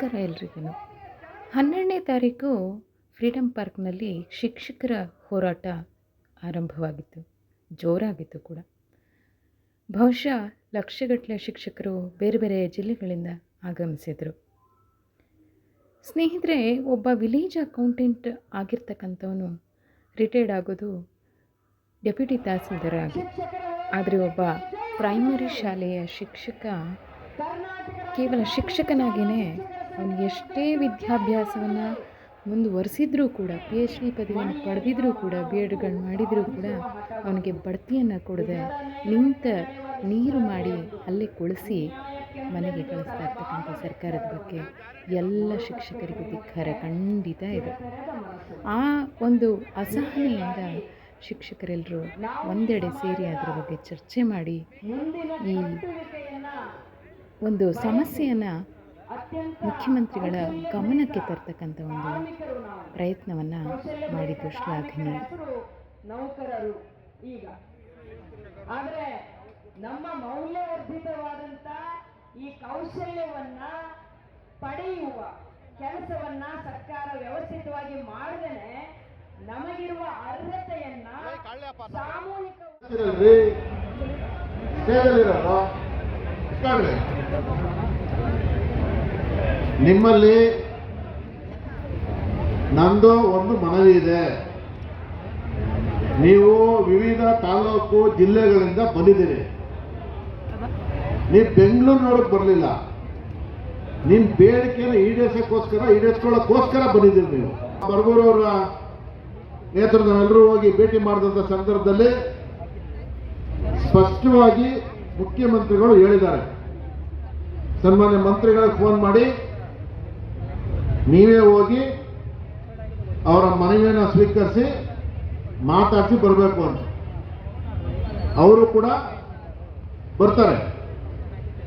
ನಮಸ್ಕಾರ ಎಲ್ರಿಗೂ ಹನ್ನೆರಡನೇ ತಾರೀಕು ಫ್ರೀಡಮ್ ಪಾರ್ಕ್ನಲ್ಲಿ ಶಿಕ್ಷಕರ ಹೋರಾಟ ಆರಂಭವಾಗಿತ್ತು. ಜೋರಾಗಿತ್ತು ಕೂಡ. ಬಹುಶಃ ಲಕ್ಷಗಟ್ಟಲೆ ಶಿಕ್ಷಕರು ಬೇರೆ ಬೇರೆ ಜಿಲ್ಲೆಗಳಿಂದ ಆಗಮಿಸಿದರು. ಸ್ನೇಹಿತರೆ, ಒಬ್ಬ ವಿಲೇಜ್ ಅಕೌಂಟೆಂಟ್ ಆಗಿರ್ತಕ್ಕಂಥವನು ರಿಟೈರ್ಡ್ ಆಗೋದು ಡೆಪ್ಯೂಟಿ ತಹಸೀಲ್ದಾರ್ ಆಗಿ. ಆದರೆ ಒಬ್ಬ ಪ್ರೈಮರಿ ಶಾಲೆಯ ಶಿಕ್ಷಕ ಕೇವಲ ಶಿಕ್ಷಕನಾಗಿಯೇ ಅವನು ಎಷ್ಟೇ ವಿದ್ಯಾಭ್ಯಾಸವನ್ನು ಮುಂದುವರಿಸಿದ್ರೂ ಕೂಡ ಪಿ ಎಚ್ ಡಿ ಪದವಿಯನ್ನು ಪಡೆದಿದ್ರೂ ಕೂಡ ಬಿ ಎಡ್ಗಳು ಮಾಡಿದರೂ ಕೂಡ ಅವನಿಗೆ ಬಡ್ತಿಯನ್ನು ಕೊಡದೆ ನಿಂತ ನೀರು ಮಾಡಿ ಅಲ್ಲೇ ಕುಳಿಸಿ ಮನೆಗೆ ಕಳಿಸ್ತಾ ಇರ್ತಕ್ಕಂಥ ಸರ್ಕಾರದ ಬಗ್ಗೆ ಎಲ್ಲ ಶಿಕ್ಷಕರಿಗೂ ಧಿಕ್ಕಾರ. ಖಂಡಿತ ಇದೆ. ಆ ಒಂದು ಅಸಹನೆಯಿಂದ ಶಿಕ್ಷಕರೆಲ್ಲರೂ ಒಂದೆಡೆ ಸೇರಿ ಅದರ ಬಗ್ಗೆ ಚರ್ಚೆ ಮಾಡಿ ಈ ಒಂದು ಸಮಸ್ಯೆಯನ್ನು ಮುಖ್ಯಮಂತ್ರಿಗಳ ಗಮನಕ್ಕೆ ತರ್ತಕ್ಕಂಥ ಒಂದು ಪ್ರಯತ್ನವನ್ನು ಮಾಡಿದ್ದು ಶ್ಲಾಘನೀಯ ನೌಕರರು ಈಗ. ಆದರೆ ನಮ್ಮ ಮೌಲ್ಯವರ್ಧಿತವಾದಂತ ಈ ಕೌಶಲ್ಯವನ್ನ ಪಡೆಯುವ ಕೆಲಸವನ್ನ ಸರ್ಕಾರ ವ್ಯವಸ್ಥಿತವಾಗಿ ಮಾಡದೇನೆ ನಮಗಿರುವ ಅರ್ಹತೆಯನ್ನ ಸಾಮೂಹಿಕ ನಿಮ್ಮಲ್ಲಿ ನಂದು ಒಂದು ಮನವಿ ಇದೆ. ನೀವು ವಿವಿಧ ತಾಲೂಕು ಜಿಲ್ಲೆಗಳಿಂದ ಬಂದಿದ್ದೀರಿ. ನೀವು ಬೆಂಗಳೂರು ನೋಡಕ್ಕೆ ಬರಲಿಲ್ಲ. ನಿಮ್ಮ ಬೇಡಿಕೆನ ಈಡೇರಿಸೋಕ್ಕೋಸ್ಕರ, ಈಡೇರಿಸ್ಕೊಳ್ಳೋಕ್ಕೋಸ್ಕರ ಬಂದಿದ್ದೀರಿ ನೀವು. ಬರ್ಗೂರವರ ನೇತೃತ್ವ ಎಲ್ಲರೂ ಹೋಗಿ ಭೇಟಿ ಮಾಡಿದಂಥ ಸಂದರ್ಭದಲ್ಲಿ ಸ್ಪಷ್ಟವಾಗಿ ಮುಖ್ಯಮಂತ್ರಿಗಳು ಹೇಳಿದ್ದಾರೆ. ಸನ್ಮಾನ್ಯ ಮಂತ್ರಿಗಳಿಗೆ ಫೋನ್ ಮಾಡಿ ನೀವೇ ಹೋಗಿ ಅವರ ಮನವಿಯನ್ನು ಸ್ವೀಕರಿಸಿ ಮಾತಾಡಿಸಿ ಬರಬೇಕು ಅಂತ. ಅವರು ಕೂಡ ಬರ್ತಾರೆ.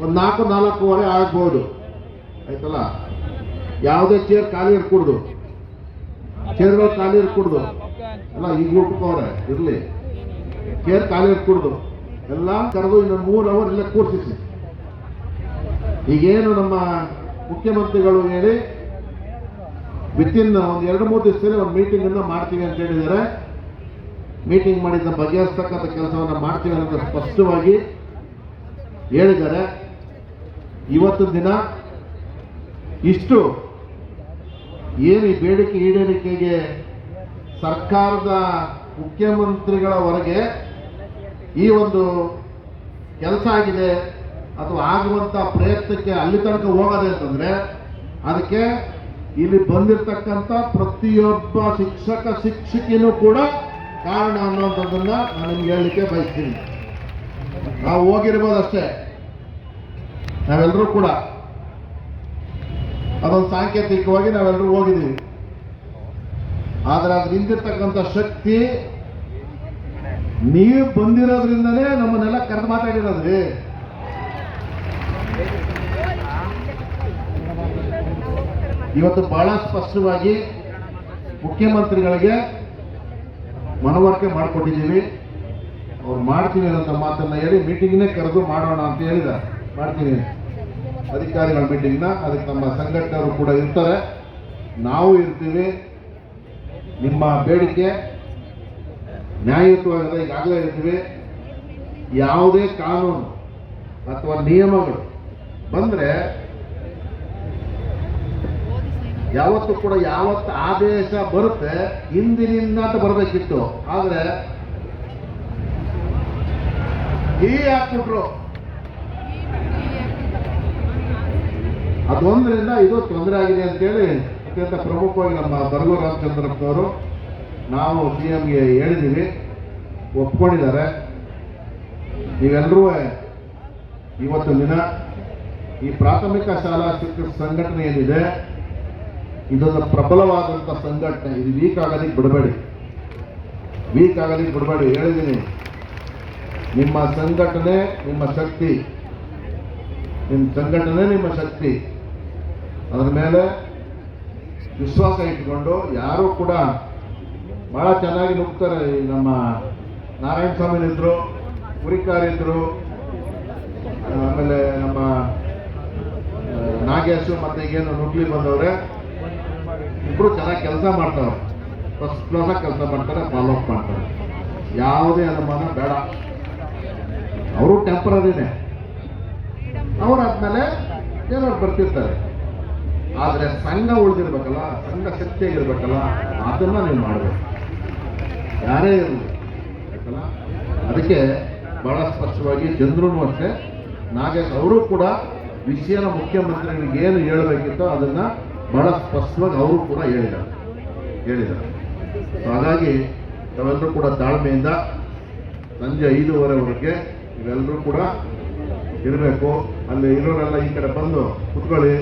ಒಂದು ನಾಲ್ಕು, ನಾಲ್ಕೂವರೆ ಆಗ್ಬೋದು. ಆಯ್ತಲ್ಲ? ಯಾವುದೇ ಚೇರ್ ಖಾಲಿ ಇರ್ಕೂಡ್ದು. ಚೇರ್ಗಳು ಖಾಲಿ ಇರ್ಕೂಡ್ದು. ಅಲ್ಲ ಈಗ ಉಟ್ಕೋರೆ ಇರಲಿ. ಚೇರ್ ಖಾಲಿ ಇಟ್ಕೊಡ್ದು ಎಲ್ಲ ಕರೆದು ಇನ್ನೊಂದು ಮೂರು ಅವರ್ ಇಲ್ಲ ಕೂರ್ಸಿಸಿ. ಈಗೇನು ನಮ್ಮ ಮುಖ್ಯಮಂತ್ರಿಗಳು ಹೇಳಿ ವಿತಿನ್ ಒಂದು ಎರಡು, ಮೂರು ದಿವಸದಲ್ಲಿ ಒಂದು ಮೀಟಿಂಗ್ ಅನ್ನ ಮಾಡ್ತೀವಿ ಅಂತ ಹೇಳಿದ್ದಾರೆ. ಮೀಟಿಂಗ್ ಮಾಡಿದ್ದ ಬಗೆಹರಿಸ್ತಕ್ಕಂಥ ಕೆಲಸವನ್ನು ಮಾಡ್ತೀವಿ ಅಂತ ಸ್ಪಷ್ಟವಾಗಿ ಹೇಳಿದ್ದಾರೆ. ಇವತ್ತು ದಿನ ಇಷ್ಟು ಏನು ಈ ಬೇಡಿಕೆ ಈಡೇರಿಕೆಗೆ ಸರ್ಕಾರದ ಮುಖ್ಯಮಂತ್ರಿಗಳವರೆಗೆ ಈ ಒಂದು ಕೆಲಸ ಆಗಿದೆ ಅಥವಾ ಆಗುವಂಥ ಪ್ರಯತ್ನಕ್ಕೆ ಅಲ್ಲಿ ತನಕ ಹೋಗೋದೆ ಅಂತಂದ್ರೆ ಅದಕ್ಕೆ ಇಲ್ಲಿ ಬಂದಿರತಕ್ಕಂಥ ಪ್ರತಿಯೊಬ್ಬ ಶಿಕ್ಷಕ ಶಿಕ್ಷಕಿನೂ ಕೂಡ ಕಾರಣ ಅನ್ನೋದನ್ನ ನಾನು ನಿಮ್ಗೆ ಹೇಳಲಿಕ್ಕೆ ಬಯಸ್ತೀನಿ. ನಾವು ಹೋಗಿರ್ಬೋದು ಅಷ್ಟೇ ನಾವೆಲ್ಲರೂ ಕೂಡ. ಅದೊಂದು ಸಾಂಕೇತಿಕವಾಗಿ ನಾವೆಲ್ಲರೂ ಹೋಗಿದ್ದೀವಿ. ಆದ್ರೆ ಅದ್ರ ಹಿಂದಿರ್ತಕ್ಕಂಥ ಶಕ್ತಿ ನೀವು ಬಂದಿರೋದ್ರಿಂದನೇ ನಮ್ಮನ್ನೆಲ್ಲ ಕರೆದು ಮಾತಾಡಿರೋದ್ರಿ. ಇವತ್ತು ಬಹಳ ಸ್ಪಷ್ಟವಾಗಿ ಮುಖ್ಯಮಂತ್ರಿಗಳಿಗೆ ಮನವರಿಕೆ ಮಾಡಿಕೊಟ್ಟಿದ್ದೀವಿ. ಅವ್ರು ಮಾಡ್ತೀನಿ ಅಂತ ಮಾತನ್ನ ಹೇಳಿ ಮೀಟಿಂಗ್ನೇ ಕರೆದು ಮಾಡೋಣ ಅಂತ ಹೇಳಿದ ಮಾಡ್ತೀನಿ ಅಧಿಕಾರಿಗಳ ಮೀಟಿಂಗ್ನ, ಅದಕ್ಕೆ ನಮ್ಮ ಸಂಘಟನೆಯವರು ಕೂಡ ಇರ್ತಾರೆ. ನಾವು ಇರ್ತೀವಿ. ನಿಮ್ಮ ಬೇಡಿಕೆ ನ್ಯಾಯಯುತವಾಗಿದೆ, ಈಗಾಗಲೇ ಇರ್ತೀವಿ. ಯಾವುದೇ ಕಾನೂನು ಅಥವಾ ನಿಯಮಗಳು ಬಂದರೆ ಯಾವತ್ತು ಕೂಡ ಯಾವತ್ತು ಆದೇಶ ಬರುತ್ತೆ, ಹಿಂದಿನಿಂದ ಅಂತ ಬರಬೇಕಿತ್ತು. ಆದರೆ, ಈ ಹಾಕ್ಬಿಟ್ರು. ಅದೊಂದರಿಂದ ಇದು ತೊಂದರೆ ಆಗಿದೆ ಅಂತೇಳಿ ಅತ್ಯಂತ ಪ್ರಮುಖವಾಗಿ ನಮ್ಮ ಬರಗೂರು ರಾಮಚಂದ್ರಪ್ಪನವರು ನಾವು ಸಿ ಎಂಗೆ ಹೇಳಿದ್ದೀವಿ ಒಪ್ಕೊಂಡಿದ್ದಾರೆ. ನೀವೆಲ್ಲರೂ ಇವತ್ತು ದಿನ ಈ ಪ್ರಾಥಮಿಕ ಶಾಲಾ ಶಿಕ್ಷಕ ಸಂಘಟನೆ ಏನಿದೆ ಇದೊಂದು ಪ್ರಬಲವಾದಂಥ ಸಂಘಟನೆ. ಇದು ವೀಕ್ ಆಗೋದಕ್ಕೆ ಬಿಡಬೇಡಿ. ವೀಕ್ ಆಗೋದಕ್ಕೆ ಬಿಡಬೇಡಿ. ಹೇಳಿದ್ದೀನಿ ನಿಮ್ಮ ಸಂಘಟನೆ ನಿಮ್ಮ ಶಕ್ತಿ. ನಿಮ್ಮ ಸಂಘಟನೆ ನಿಮ್ಮ ಶಕ್ತಿ. ಅದರ ಮೇಲೆ ವಿಶ್ವಾಸ ಇಟ್ಕೊಂಡು ಯಾರೂ ಕೂಡ ಭಾಳ ಚೆನ್ನಾಗಿ ನುಗ್ತಾರೆ. ನಮ್ಮ ನಾರಾಯಣ ಸ್ವಾಮಿನಿದ್ರು ಕುರಿಕಾರಿದ್ರು ಆಮೇಲೆ ನಮ್ಮ ನಾಗೇಶು ಮತ್ತೆ ಈಗೇನು ನುಗ್ಲಿ ಬಂದವ್ರೆ ಇಬ್ರು ಚೆನ್ನಾಗಿ ಕೆಲಸ ಮಾಡ್ತಾರೆ ಫಸ್ಟ್ ಕ್ಲಾಸ್ ಕೆಲಸ ಮಾಡ್ತಾರೆ ಫಾಲೋ ಅಪ್ ಮಾಡ್ತಾರೆ. ಯಾವುದೇ ಅನುಮಾನ ಬೇಡ. ಅವರು ಟೆಂಪರರಿನೇ ಅವರಾದ್ಮೇಲೆ ಏನೋ ಬರ್ತಿರ್ತಾರೆ. ಆದರೆ ಸಂಘ ಉಳಿದಿರ್ಬೇಕಲ್ಲ, ಸಂಘ ಶಕ್ತಿಯಾಗಿರ್ಬೇಕಲ್ಲ ಅದನ್ನ ನೀವು ಮಾಡಬೇಕು. ಯಾರೇ ಇರಲಿ ಅದಕ್ಕೆ ಬಹಳ ಸ್ಪಷ್ಟವಾಗಿ ಜನರೂ ಅಷ್ಟೇ, ನಾಗೇಶ್ ಅವರು ಕೂಡ ವಿಷಯನ ಮುಖ್ಯಮಂತ್ರಿಗಳಿಗೆ ಏನು ಹೇಳಬೇಕಿತ್ತೋ ಅದನ್ನ ಬಹಳ ಸ್ಪಷ್ಟವಾಗಿ ಅವರು ಕೂಡ ಹೇಳಿದ್ದಾರೆ. ಹೇಳಿದ್ದಾರೆ. ಹಾಗಾಗಿ ನಾವೆಲ್ಲರೂ ಕೂಡ ತಾಳ್ಮೆಯಿಂದ ಸಂಜೆ ಐದೂವರೆವರೆಗೆ ಇವೆಲ್ಲರೂ ಕೂಡ ಇರಬೇಕು. ಅಲ್ಲಿ ಇರೋರೆಲ್ಲ ಈ ಕಡೆ ಬಂದು ಕುತ್ಕೊಳ್ಳಿ.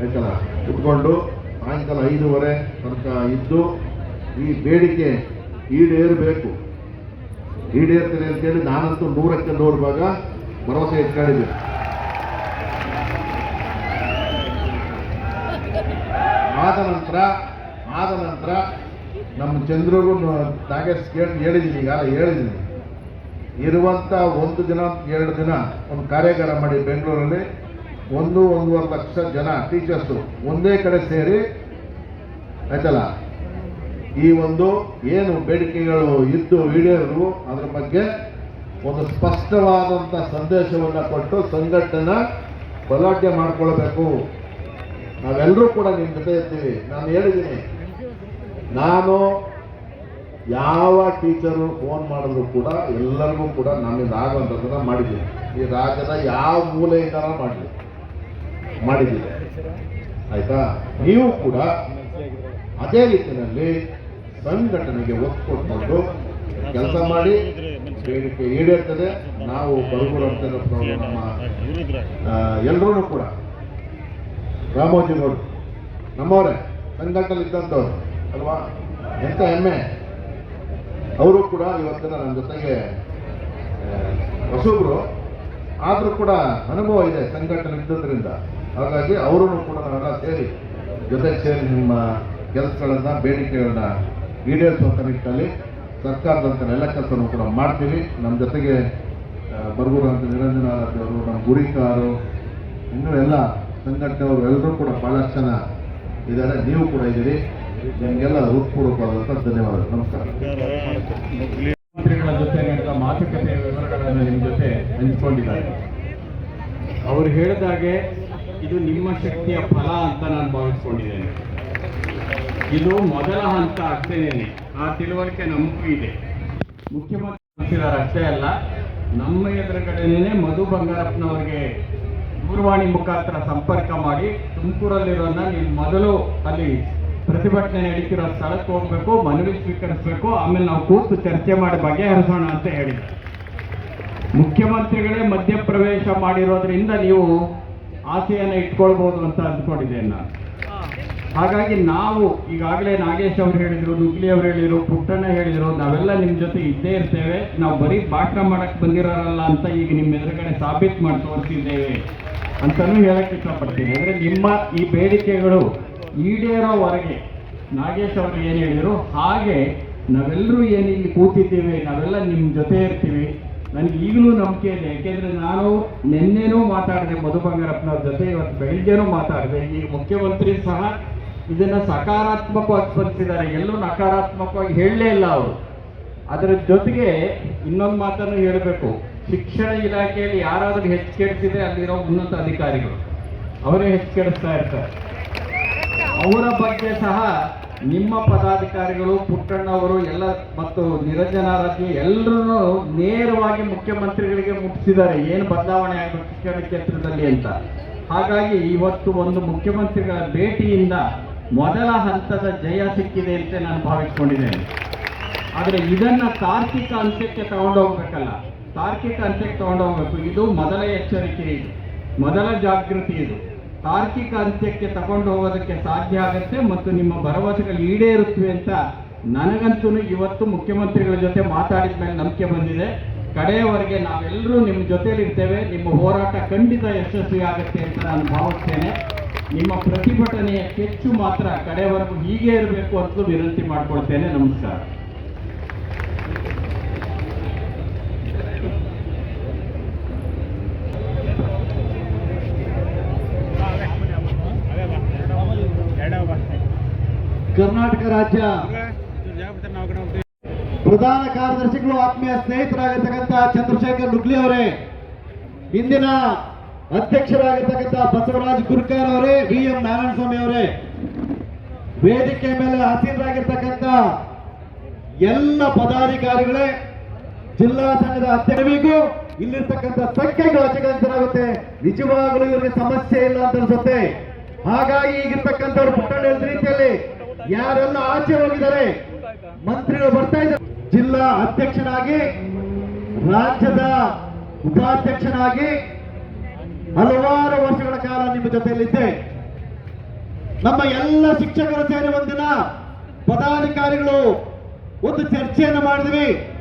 ಆಯ್ತಲ್ಲ? ಕುತ್ಕೊಂಡು ಸಾಯಂಕಾಲ ಐದೂವರೆ ತನಕ ಇದ್ದು ಈ ಬೇಡಿಕೆ ಈಡೇರಬೇಕು. ಈಡೇರ್ತೇನೆ ಅಂತೇಳಿ ನಾನಂತೂ ನೂರಕ್ಕೆ ನೂರು ಭಾಗ ಭರವಸೆ ಇಟ್ಕೊಂಡಿದ್ದೆ ಆದ ನಂತರ ಆದ ನಂತರ ನಮ್ಮ ಚಂದ್ರಗೂ ನಾಗೇಶ್ ಕೇಳಿ ಹೇಳಿದ್ದೀನಿ ಈಗ ಹೇಳಿದ್ದೀನಿ ಇರುವಂಥ ಒಂದು ದಿನ, ಎರಡು ದಿನ ಒಂದು ಕಾರ್ಯಾಗಾರ ಮಾಡಿ ಬೆಂಗಳೂರಲ್ಲಿ ಒಂದು, ಒಂದೂವರೆ ಲಕ್ಷ ಜನ ಟೀಚರ್ಸು ಒಂದೇ ಕಡೆ ಸೇರಿ, ಆಯ್ತಲ್ಲ? ಈ ಒಂದು ಏನು ಬೇಡಿಕೆಗಳು ಇದ್ದು ಈಡೇರಲು ಅದರ ಬಗ್ಗೆ ಒಂದು ಸ್ಪಷ್ಟವಾದಂಥ ಸಂದೇಶವನ್ನು ಕೊಟ್ಟು ಸಂಘಟನೆ ಬಲಾಢ್ಯ ಮಾಡ್ಕೊಳ್ಬೇಕು. ನಾವೆಲ್ಲರೂ ಕೂಡ ನಿಮ್ಮ ಜೊತೆ ಇರ್ತೀವಿ. ನಾನು ಹೇಳಿದ್ದೀನಿ ನಾನು ಯಾವ ಟೀಚರು ಫೋನ್ ಮಾಡಿದ್ರು ಕೂಡ ಎಲ್ಲರಿಗೂ ಕೂಡ ನಮ್ಮಿಂದ ಆಗುವಂಥದ್ದನ್ನು ಮಾಡಿದ್ದೀನಿ. ಈ ರಾಜ್ಯದ ಯಾವ ಮೂಲೆಯಿಂದ ಮಾಡಲಿ ಮಾಡಿದ್ದೀನಿ. ಆಯಿತಾ? ನೀವು ಕೂಡ ಅದೇ ರೀತಿಯಲ್ಲಿ ಸಂಘಟನೆಗೆ ಒತ್ತು ಕೆಲಸ ಮಾಡಿ, ಬೇಡಿಕೆ ಈಡೇರ್ತದೆ. ನಾವು ಬರಗೂರು ಅಂತ ನಮ್ಮ ಎಲ್ಲರೂ ಕೂಡ. ರಾಮೋಜಿನವರು ನಮ್ಮವರೇ ಸಂಘಟನೆ ಇದ್ದಂಥವ್ರು ಅಲ್ವಾ? ಎಂಥ ಹೆಮ್ಮೆ? ಅವರು ಕೂಡ ಇವತ್ತಿನ ನನ್ನ ಜೊತೆಗೆ ಹೊಸಬ್ರು. ಆದರೂ ಕೂಡ ಅನುಭವ ಇದೆ ಸಂಘಟನೆ ಇದ್ದದ್ರಿಂದ. ಹಾಗಾಗಿ ಅವರೂ ಕೂಡ ನಾವೆಲ್ಲ ಸೇರಿ ಜೊತೆಗೆ ಸೇರಿ ನಿಮ್ಮ ಕೆಲಸಗಳನ್ನು, ಬೇಡಿಕೆಗಳನ್ನ ಈಡೇರಿಸುವಂಥ ನಿಟ್ಟಲ್ಲಿ ಸರ್ಕಾರದಂಥ ಎಲ್ಲ ಕೆಲಸವನ್ನು ಕೂಡ ಮಾಡ್ತೀವಿ. ನಮ್ಮ ಜೊತೆಗೆ ಬರಗೂರು ಅಂತ ನಿರಂಜನ ಅವರು, ನಮ್ಮ ಗುರಿಕಾರು ಇನ್ನೂ ಎಲ್ಲ ಸಂಘಟನೆಯವರು ಎಲ್ಲರೂ ಕೂಡ ಬಹಳಷ್ಟು ಜನ ಇದ್ದಾರೆ. ನೀವು ಕೂಡ ಇದ್ದೀರಿ. ನಿಮಗೆಲ್ಲ ಹೃತ್ಪೂರ್ವಕವಾದಂಥ ಧನ್ಯವಾದಗಳು ನಮಸ್ಕಾರ. ಮಂತ್ರಿಗಳ ಜೊತೆ ನಡೆದ ಮಾತುಕತೆಯ ವಿವರಗಳನ್ನು ನಿಮ್ಮ ಜೊತೆ ಹಂಚಿಕೊಂಡಿದ್ದಾರೆ. ಅವರು ಹೇಳಿದಾಗೆ ಇದು ನಿಮ್ಮ ಶಕ್ತಿಯ ಫಲ ಅಂತ ನಾನು ಭಾವಿಸ್ಕೊಂಡಿದ್ದೇನೆ. ಇದು ಮೊದಲ ಹಂತ ಆಗ್ತೇನೆ. ಆ ತಿಳುವಳಿಕೆ ನಮಗೂ ಇದೆ. ಮುಖ್ಯಮಂತ್ರಿ ಅಷ್ಟೇ ಅಲ್ಲ, ನಮ್ಮ ಎದುರುಗಡೆನೇ ಮಧು ಬಂಗಾರಪ್ಪನವರಿಗೆ ದೂರವಾಣಿ ಮುಖಾಂತರ ಸಂಪರ್ಕ ಮಾಡಿ ತುಮಕೂರಲ್ಲಿರೋನ್ನ ನೀವು ಮೊದಲು ಅಲ್ಲಿ ಪ್ರತಿಭಟನೆ ನಡೀತಿರೋ ಸ್ಥಳಕ್ಕೆ ಹೋಗ್ಬೇಕು, ಮನವಿ ಸ್ವೀಕರಿಸಬೇಕು, ಆಮೇಲೆ ನಾವು ಕೂತು ಚರ್ಚೆ ಮಾಡಿ ಬಗೆಹರಿಸೋಣ ಅಂತ ಹೇಳಿದ್ರು ಮುಖ್ಯಮಂತ್ರಿಗಳೇ ಮಧ್ಯಪ್ರವೇಶ ಮಾಡಿರೋದ್ರಿಂದ ನೀವು ಆಸೆಯನ್ನು ಇಟ್ಕೊಳ್ಬೋದು ಅಂತ ಅಂದ್ಕೊಂಡಿದ್ದೇನೆ ನಾನು. ಹಾಗಾಗಿ ನಾವು ಈಗಾಗಲೇ ನಾಗೇಶ್ ಅವರು ಹೇಳಿದ್ರು ನುಗ್ಲಿ ಅವರು ಹೇಳಿದ್ರು, ಪುಟ್ಟಣ್ಣ ಹೇಳಿದ್ರು, ನಾವೆಲ್ಲ ನಿಮ್ಮ ಜೊತೆ ಇದ್ದೇ ಇರ್ತೇವೆ. ನಾವು ಬರೀ ಭಾಷಣ ಮಾಡಕ್ಕೆ ಬಂದಿರೋರಲ್ಲ ಅಂತ ಈಗ ನಿಮ್ಮ ಎದುರುಗಡೆ ಸಾಬೀತು ಮಾಡಿ ತೋರಿಸಿದ್ದೇವೆ. ಅಂತಲೂ ಹೇಳಕ್ ಇಷ್ಟಪಡ್ತೀನಿ. ಅಂದರೆ ನಿಮ್ಮ ಈ ಬೇಡಿಕೆಗಳು ಈಡೇರೋವರೆಗೆ ನಾಗೇಶ್ ಅವರು ಏನು ಹೇಳಿದರು? ಹಾಗೆ ನಾವೆಲ್ಲರೂ ಏನು ಇಲ್ಲಿ ಕೂತಿದ್ದೀವಿ, ನಾವೆಲ್ಲ ನಿಮ್ಮ ಜೊತೆ ಇರ್ತೀವಿ. ನನಗೆ ಈಗಲೂ ನಂಬಿಕೆ ಇದೆ. ಯಾಕೆಂದ್ರೆ ನಾನು ನಿನ್ನೆನೂ ಮಾತಾಡಿದೆ ಮಧು ಬಂಗಾರಪ್ಪನವ್ರ ಜೊತೆ, ಇವತ್ತು ಬೆಳಿಗ್ಗೆನೂ ಮಾತಾಡಿದೆ. ಈ ಮುಖ್ಯಮಂತ್ರಿ ಸಹ ಇದನ್ನ ಸಕಾರಾತ್ಮಕವಾಗಿ ಸ್ಪಂದಿಸಿದ್ದಾರೆ. ಎಲ್ಲೂ ನಕಾರಾತ್ಮಕವಾಗಿ ಹೇಳಲೇ ಇಲ್ಲ ಅವರು. ಅದರ ಜೊತೆಗೆ ಇನ್ನೊಂದು ಮಾತನ್ನು ಹೇಳಬೇಕು. ಶಿಕ್ಷಣ ಇಲಾಖೆಯಲ್ಲಿ ಯಾರಾದರೂ ಹೆಚ್ಚು ಕೆಡಿಸಿದ್ರೆ ಅಲ್ಲಿರೋ ಉನ್ನತ ಅಧಿಕಾರಿಗಳು. ಅವರೇ ಹೆಚ್ಚು ಕೆಡಿಸ್ತಾ ಇರ್ತಾರೆ. ಅವರ ಬಗ್ಗೆ ಸಹ ನಿಮ್ಮ ಪದಾಧಿಕಾರಿಗಳು ಪುಟ್ಟಣ್ಣವರು ಎಲ್ಲ ಮತ್ತು ನಿರಂಜನಾರತಿ ಎಲ್ಲರೂ ನೇರವಾಗಿ ಮುಖ್ಯಮಂತ್ರಿಗಳಿಗೆ ಮುಟ್ಟಿಸಿದ್ದಾರೆ. ಏನು ಬದಲಾವಣೆ ಆಗಬೇಕು ಶಿಕ್ಷಣ ಕ್ಷೇತ್ರದಲ್ಲಿ ಅಂತ. ಹಾಗಾಗಿ ಇವತ್ತು ಒಂದು ಮುಖ್ಯಮಂತ್ರಿಗಳ ಭೇಟಿಯಿಂದ ಮೊದಲ ಹಂತದ ಜಯ ಸಿಕ್ಕಿದೆ ಅಂತ ನಾನು ಭಾವಿಸ್ಕೊಂಡಿದ್ದೇನೆ. ಆದರೆ ಇದನ್ನು ತಾರ್ಕಿಕ ಅಂತ್ಯಕ್ಕೆ ತಗೊಂಡೋಗ್ಬೇಕಲ್ಲ. ತಾರ್ಕಿಕ ಅಂತ್ಯಕ್ಕೆ ಹೋಗಬೇಕು ಇದು ಮೊದಲ ಎಚ್ಚರಿಕೆ ಇದು. ಮೊದಲ ಜಾಗೃತಿ ಇದು. ತಾರ್ಕಿಕ ಅಂತ್ಯಕ್ಕೆ ತಗೊಂಡು ಹೋಗೋದಕ್ಕೆ ಸಾಧ್ಯ ಆಗುತ್ತೆ ಮತ್ತು ನಿಮ್ಮ ಭರವಸೆಗಳು ಈಡೇರುತ್ತವೆ ಅಂತ ನನಗಂತೂ ಇವತ್ತು ಮುಖ್ಯಮಂತ್ರಿಗಳ ಜೊತೆ ಮಾತಾಡಿದ ಮೇಲೆ ನಂಬಿಕೆ ಬಂದಿದೆ. ಕಡೆಯವರೆಗೆ ನಾವೆಲ್ಲರೂ ನಿಮ್ಮ ಜೊತೆಲಿರ್ತೇವೆ ನಿಮ್ಮ ಹೋರಾಟ ಖಂಡಿತ ಯಶಸ್ವಿ ಆಗುತ್ತೆ ಅಂತ ನಾನು ಭಾವಿಸ್ತೇನೆ. ನಿಮ್ಮ ಪ್ರತಿಭಟನೆಯ ಕೆಚ್ಚು ಮಾತ್ರ ಕಡೆಯವರೆಗೂ ಹೀಗೆ ಇರಬೇಕು ಅಂತ ವಿನಂತಿ ಮಾಡಿಕೊಳ್ತೇನೆ. ನಮಸ್ಕಾರ. ಕರ್ನಾಟಕ ರಾಜ್ಯ. ಪ್ರಧಾನ ಕಾರ್ಯದರ್ಶಿಗಳು, ಆತ್ಮೀಯ ಸ್ನೇಹಿತರಾಗಿರ್ತಕ್ಕಂಥ ಚಂದ್ರಶೇಖರ್ ನುಗ್ಲಿ ಅವರೇ, ಇಂದಿನ ಅಧ್ಯಕ್ಷರಾಗಿರ್ತಕ್ಕಂಥ ಬಸವರಾಜ್ ಗುರ್ಕರ್ ಅವರೇ ವಿ ಎಂ ನಾರಾಯಣಸ್ವಾಮಿ ಅವರೇ, ವೇದಿಕೆ ಮೇಲೆ ಹಸೀನರಾಗಿರ್ತಕ್ಕಂಥ ಎಲ್ಲ ಪದಾಧಿಕಾರಿಗಳೇ, ಜಿಲ್ಲಾ ಸಂಘದ ಅಧ್ಯಕ್ಷರಿಗೂ ಇಲ್ಲಿರ್ತಕ್ಕಂಥ ಸಂಖ್ಯೆಗಳು ಅಚ್ಚಗಂತರಾಗುತ್ತೆ ನಿಜವಾಗಲೂ ಇವರಿಗೆ ಸಮಸ್ಯೆ ಇಲ್ಲ ಅಂತ ಅನ್ಸುತ್ತೆ. ಹಾಗಾಗಿ ಈಗಿರ್ತಕ್ಕಂಥವ್ರು ಪುಟ್ಟಣ್ಣ ರೀತಿಯಲ್ಲಿ ಯಾರೆಲ್ಲ ಆಚೆ ಹೋಗಿದ್ದಾರೆ? ಮಂತ್ರಿಗಳು ಬರ್ತಾ ಇದ್ದಾರೆ. ಜಿಲ್ಲಾ ಅಧ್ಯಕ್ಷನಾಗಿ, ರಾಜ್ಯದ ಉಪಾಧ್ಯಕ್ಷನಾಗಿ ಹಲವಾರು ವರ್ಷಗಳ ಕಾಲ ನಿಮ್ಮ ಜೊತೆಯಲ್ಲಿದ್ದೆ. ನಮ್ಮ ಎಲ್ಲ ಶಿಕ್ಷಕರು ಸೇರಿ ಒಂದಿನ ಪದಾಧಿಕಾರಿಗಳು ಒಂದು ಚರ್ಚೆಯನ್ನು ಮಾಡಿದ್ವಿ.